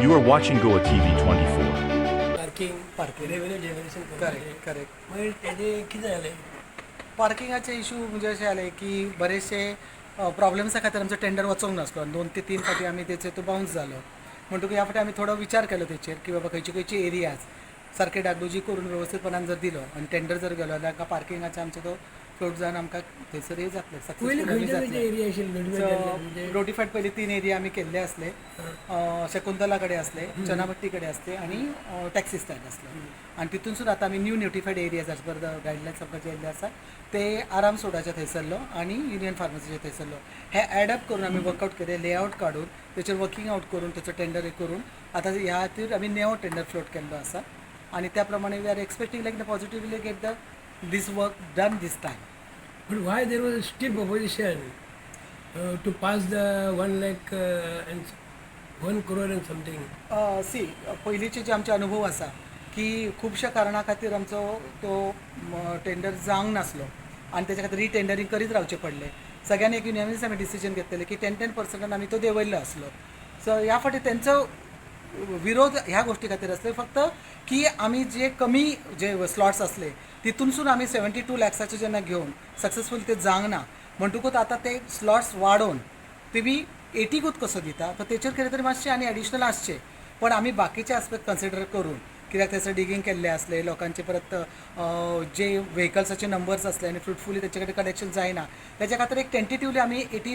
You are watching Goa TV 24. Parking Parking. Revenue generation correct correct म्हणजे तेजे कितें जालें पार्किंगाचे इशू म्हणजे अशें आले की बरेचशे प्रॉब्लेम्सा खातीर आमचो टेंडर वचोंक नासलो दोन ते तीन फाटी आमी तेचेर तो बाउन्स जालो म्हणटकूच ह्या फावटी आमी थोडो विचार केलो तेचेर की बाबा खंयची खंयची एरियाज सारके डागडुजी करून वेवस्थीतपणान जर दिलो आनी टेंडर जर गेलो जाल्यार पार्किंगाचो आमचो तो फ्लोट जावन आमकां थंयसर हे जातलें पयलीं सक्सेसफूल आशिल्ले नोटिफायड म्हणजे तीन एरिया आम्ही केल्ले असले. अं, शकुंतलाकडे असले चनापट्टीकडे असले आणि टॅक्सी स्टँड असले. आणि तिथून सुद्धा आता आम्ही new notified areas per the guidelines आमकां जे आसा ते आराम सोडाच्या थंयसरलो आणि युनियन फार्मसीच्या थंयसरलो. हे ॲडअप करून आम्ही वर्कआउट केले लेआउट काडून त्याचेर वर्किंग आउट करून त्याचो टेंडर हे करून आता ह्या खातीर आमी नेवो टेंडर फ्लोट केल्लो आसा आणि त्या प्रमाणे we are expecting like the positively get the this work done this time But why there was a stiff opposition uh, to pass the one lakh uh, and one crore and something? सी पयलींचे जे आमचे अनुभव आसा की खुबश्या कारणां खातीर आमचो तो टेंडर जावंक नासलो. आनी तेच्या खातीर रिटेंडरींग करीत रावचें पडलें. सगळ्यांनी एक युनियनीस आमी डिसिजन घेतलेलें की टेन टेन पर्संटान आमी तो देंवयल्लो आसलो सो ह्या फावटी तेंचो विरोध ह्या गोष्टी खातीर आसले फक्त की आमी जे कमी जे स्लॉट्स असले तितूनसून आमी सेवन्टी टू लॅक्साचे जेन्ना घेवन सक्सेसफूल ते जावंक ना म्हणटकूच आतां ते स्लॉट्स वाडोवन ते बी एटीकूच कसो दिता? पण तेचेर कितें तरी मातशें आनी एडिशनल आसचें पण आमी बाकीचे आस्पेक्ट कन्सिडर करून कित्याक थंयसर डिगींग केल्लें असले लोकांचे परत जे व्हेकल्साचे नंबर्स असले आनी फ्रुटफुली तेचे कडेन कलेक्शन जायना त्याच्या खातीर एक टेंटेटिवली आमी एटी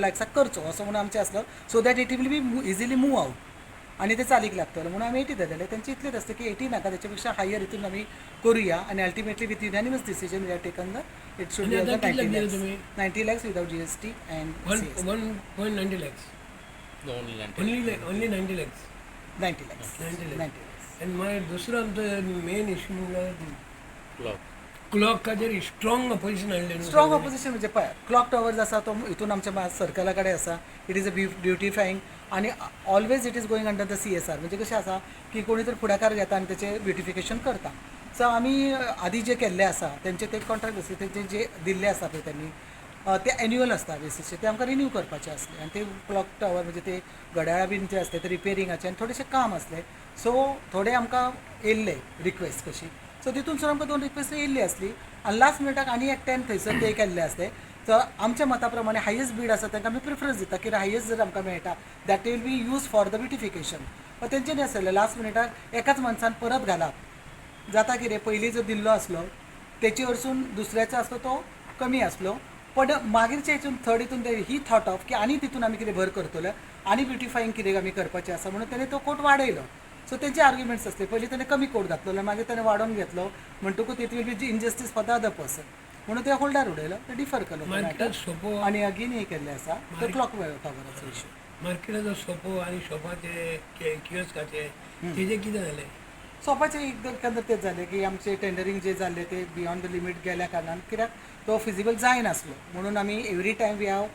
लॅक्साक करचो असो म्हणून आमचें आसलो so that it will be easily move out आणि ते चालीक लागतलो म्हणून आमी एटी धरलेले त्यांचे इतलेच असते की एटी नाका त्याच्यापेक्षा हायर हितून आमी करूया. आणि ultimately with unanimous decision we have taken the it should be? Ninety lakhs without G S T and. Ninety lakhs 90 lakhs. Ninety lakhs आणि मागीर दुसरो आमचो मेन इशू म्हणल्यार क्लॉकाचेर स्ट्रॉंग ऑपोजिशन हाडलें स्ट्रॉंग ऑपोजिशन म्हणजे पळय क्लॉक टॉवर जो आसा तो हितून आमच्या सर्कला कडेन आसा इट इज अ ब्युटिफायींग आनी always it is going under the C S R म्हणजे कशें आसा की कोणी तर फुडाकार घेता आनी तेचें ब्युटिफिकेशन करता. सो आमी आदी जे केल्ले आसा तेंचे ते कॉन्ट्रॅक्ट आसा तेंचे जे दिल्ले आसा पळय त्यांनी ते एन्युअल आसता बेसिसचे ते आमकां रिन्यू करपाचे आसले आनी ते क्लॉक टावर म्हणजे ते घड्याळां बीन जे आसले ते रिपेरिंगाचे आनी थोडेशें काम असले. सो थोडे आमकां येयल्ले रिक्वेस्ट कशी. सो तितूनसून आमकां दोन रिक्वेस्ट येयल्ली आसली आनी लास्ट मिनटाक आनी एकट्यान थंयसर ते केल्ले आसले सो आमच्या मता प्रमाणे हायस्ट बीड आसा तांकां आमी प्रिफरन्स दिता कित्याक हायस्ट जर आमकां मेळटा that will be use for the beautification पण तेंचे आसलेले लास्ट मिनटाक एकाच मनसान परत घालप जाता कितें पयलीं जो दिल्लो आसलो तेचे वरसून दुसऱ्याचो आसलो तो कमी आसलो पण मागीरच्या हितून थर्ड हितून ते ही थॉट ऑफ की आनी तितून आमी कितें भर करतले आनी ब्युटिफायींग कितें आमी करपाचें आसा म्हणून तेणें तो कोट वाडयलो सो तेंचे आर्ग्युमेंट्स आसले पयलीं ताणें कमी कोट घातलो मागीर ताणें वाडोवन घेतलो. म्हणटकूच it will be injustice for the other person म्हणून ते होल्डार उडयलो ते डिफर केलो. सोपो आनी अगेन हे केल्ले आसा तो क्लॉक टावराचो इशू मार्केटाचो सोपो आनी शॉपाचे कियोस्काचे तेजे कितें जालें सोपाचें एकंदर तेच जालें की आमचे टेंडरींग जे जाल्ले ते बियॉन्ड द लिमीट गेल्या कारणान कित्याक तो फिजिबल जाय नासलो म्हणून आमी every time we have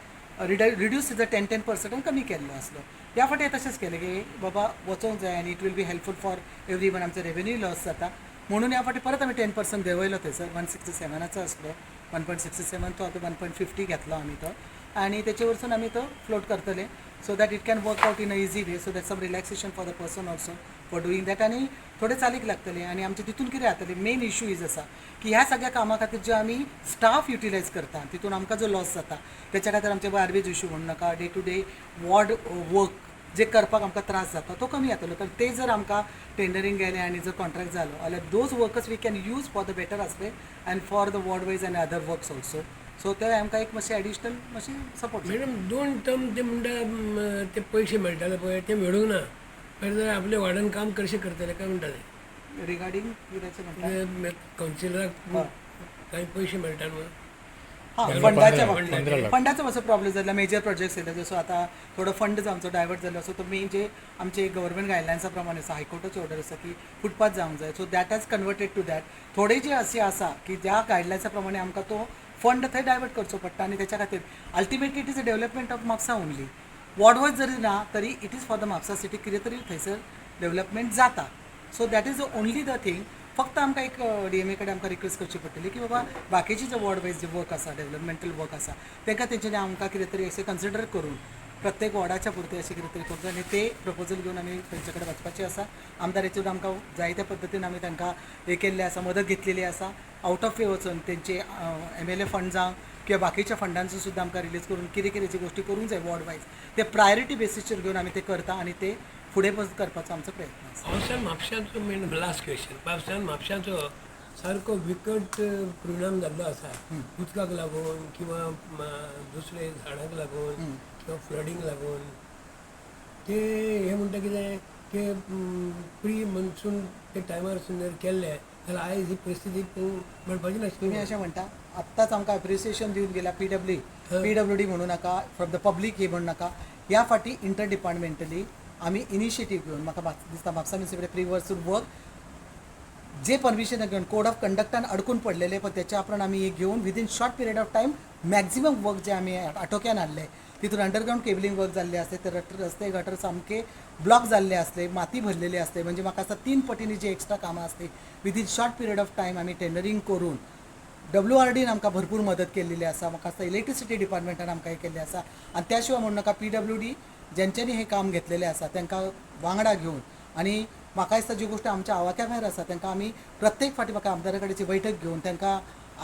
reduce the ten ten पर्संटान कमी केल्लो आसलो ह्या फावटी तशेंच केलें की बाबा वचोंक जाय आनी it will be helpful for every one आमचो रेवेन्यू लॉस जाता म्हणून ह्या फाटी परत आमी टेन पर्संट देंवयलो थंयसर वन सिक्स्टी सेवनाचो आसलो वन पॉयंट सिक्स्टी सेवन तो आतां वन पॉयंट फिफ्टी घेतलो आमी तो आनी तेचे वरसून आमी तो फ्लोट करतले. So that it can work out in a easy way so that some relaxation for the person also for doing that आणि थोडे चालीक लागतले आणि आमचे तितून कितें जातले मेन इश्यू इज आसा की ह्या सगळ्या कामा खातीर जे आमी स्टाफ युटिलायज करता तितून आमकां जो लॉस जाता त्याच्या खातीर आमचे गार्बेज इश्यू म्हणू नाका. Day to day ward work जे करपाक आमकां त्रास जाता तो कमी जातलो. कारण ते जर आमकां टेंडरींग गेलें आनी जर कॉन्ट्रॅक्ट जालो जाल्यार those workers we can use for the better aspect and for the ward wise and other works also so ते आमकां एक मातशें एडिशनल मातशें सपोर्ट मॅडम दोन टर्म ते म्हणटा ते पयशे मेळटाले पळय ते मेळूंक ना. खरें तर आपले वाडन काम कशें करतले काय म्हणटाले रिगार्डिंग म्हणटा म्हणजे कावन्सिलराक काही पयशे मेळटा न्हू हां फंडाच्या बाबतींत फंडाचो मातसो प्रॉब्लेम जाल्लो मेजर प्रोजेक्ट्स येयले जसो आतां थोडो फंड जो आमचो डायवर्ट जाल्लो सो तो मेन जे आमचे गव्हर्मेंट गायडलायन्सा प्रमाणे आसा हायकोर्टाची ऑर्डर आसा की फुटपाथ जावंक जाय. So that has converted to that थोडे जे असे आसा की ज्या गायडलायन्सा प्रमाणे आमकां तो फंड थंय डायवर्ट करचो पडटा आनी त्याच्या खातीर ultimately it is a development of Mhapsa only ward जरी ना तरी it is for the Mhapsa city कितें तरी थंयसर डेव्हलपमेंट जाता so that is only the thing फक्त आमकां एक डी एम ए कडेन आमकां रिक्वेस्ट करची पडटली की बाबा बाकीचे जे वॉर्ड वायज जे वर्क आसा डेव्हलपमेंटल वर्क आसा तांकां तेंच्यांनी आमकां कितें तरी अशें कन्सिडर करून प्रत्येक वॉर्डाच्या पुरते अशें कितें तरी करता आनी ते प्रपोजल घेवन आमी तेंचे कडेन वचपाचें आसा आमदाराचेर आमकां जायत्या पद्दतीन आमी तांकां हे केल्लें आसा मदत घेतलेली आसा आवट ऑफ वे वचून तेंचे एम एल ए फंड जावं किंवा बाकीच्या फंडांचो सुद्दां आमकां रिलीज करून कितें कितें जी गोश्टी करूंक जाय वॉर्ड वायज ते प्रायोरिटी बेसिसचेर घेवन आमी ते करता आनी ते फुडें करपाचो आमचो प्रयत्न आसा म्हापशांचो मेन लास्ट क्वेश्चन म्हापशांचो सारको विकट परिणाम जाल्लो आसा उदकाक लागून किंवा दुसरे झाडांक लागून किंवा फ्लडींग लागून. ते हे म्हणटा कितें की प्री मनसून ते टायमार सुद्दां केल्ले जाल्यार आयज ही परिस्थिती म्हणपाची नाशिल्ली अशें म्हणटा आत्ताच आमकां अप्रिसिएशन दिवन गेला P W P W D म्हणू नाका फ्रॉम द पब्लीक हे म्हणू नाका. ह्या फाटी इंटर डिपार्टमेंटली आमी इनिशिएटीव घेवन म्हाका दिसता म्हापसा म्युनिसिपल प्री वर्सून वर्क जे परमिशन घेवन कोड ऑफ कंडक्टान अडकून पडलेले पण त्याच्या आपण आम्ही हे घेऊन within short period of time maximum work जे आम्ही आटोक्यान हाडले तितून अंडरग्राऊंड केबलिंग वर्क जाल्ले असते ते रस्ते गटर सामके ब्लॉक जाल्ले असले माती भरलेली असते. म्हणजे म्हाका दिसता तीन पटींनी जी एक्स्ट्रा कामां असते within short period of time आम्ही टेंडरिंग करून डब्ल्यू आर डीन आमकां भरपूर मदत केलेली आसा म्हाका दिसता इलेक्ट्रिसिटी डिपार्टमेंटान आमकां हे केल्लें आसा आनी त्या शिवाय म्हणू नाका पी डब्ल्यू डी ज्यांच्यांनी हे काम घेतलेलें आसा तांकां वांगडा घेवन आनी म्हाका दिसता जी गोश्ट आमच्या आवाक्या भायर आसा तांकां आमी प्रत्येक फाटी म्हाका आमदारा कडेची बैठक घेवन तांकां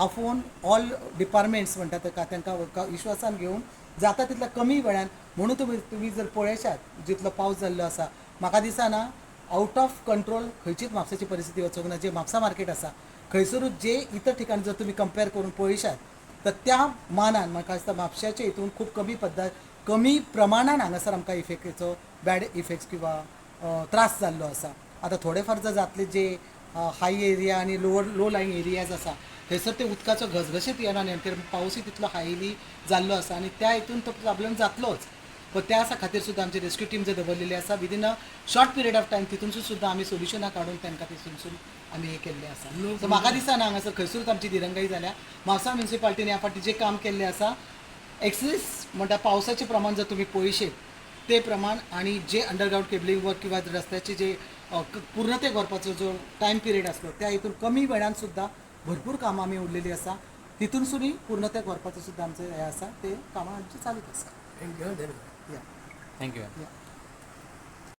आफोवन ऑल डिपार्टमेंट्स म्हणटा ताका तांकां विश्वासान घेवन जाता तितल्या कमी वेळान. म्हणून तुमी तुमी जर पळयशात जितलो पावस जाल्लो आसा म्हाका दिसना आउट ऑफ कंट्रोल खंयचीच म्हापसाची परिस्थिती वचूंक ना जे म्हापसा मार्केट आसा. खंयसरूच जे इतर ठिकाणी जर तुमी कंपेर करून पळयशात तर त्या मानान म्हाका दिसता म्हापशाच्या हितून खूब कमी पद्दत कमी प्रमाणान हांगासर आमकां इफेक्टीचो बॅड इफेक्ट्स किंवा त्रास जाल्लो आसा आतां थोडे फार जर जातले जे हाय एरिया आनी लोवर लो लायंग एरियाज आसा थंयसर ते उदकाचो घसघशीत येना आनी तर पावसूय तितलो हायली जाल्लो आसा आनी त्या हितून तो प्रॉब्लेम जातलोच. पण त्या खातीर सुद्दां आमची रेस्क्यू टीम जे दवरलेली आसा within a short period of time तितूनसून सुद्दां आमी सोल्युशनां काडून तांकां तितूनसून आमी हे केल्लें आसा सो म्हाका दिसना हांगासर खंयसरूच आमची दिरंगाई जाल्या म्हापसा म्युन्सिपाल्टीन ह्या फाटी जें काम केल्लें आसा एक्सेस म्हणटा पावसाचें प्रमाण जर तुमी पळयशीत ते प्रमाण आणि जे अंडरग्राऊंड केबलिंग वर्क किंवा रस्त्याचे जे अ, क- पूर्णतेक व्हरपाचो जो टायम पिरियड आसलो त्या हितून कमी वेळान सुद्दां भरपूर कामां आमी उरलेलीं आसा तितून सुद्दां पूर्णतेक व्हरपाचो सुद्दां आमचें हें आसा ते कामां आमची चालूच आसा थँक्यू थँक्यू या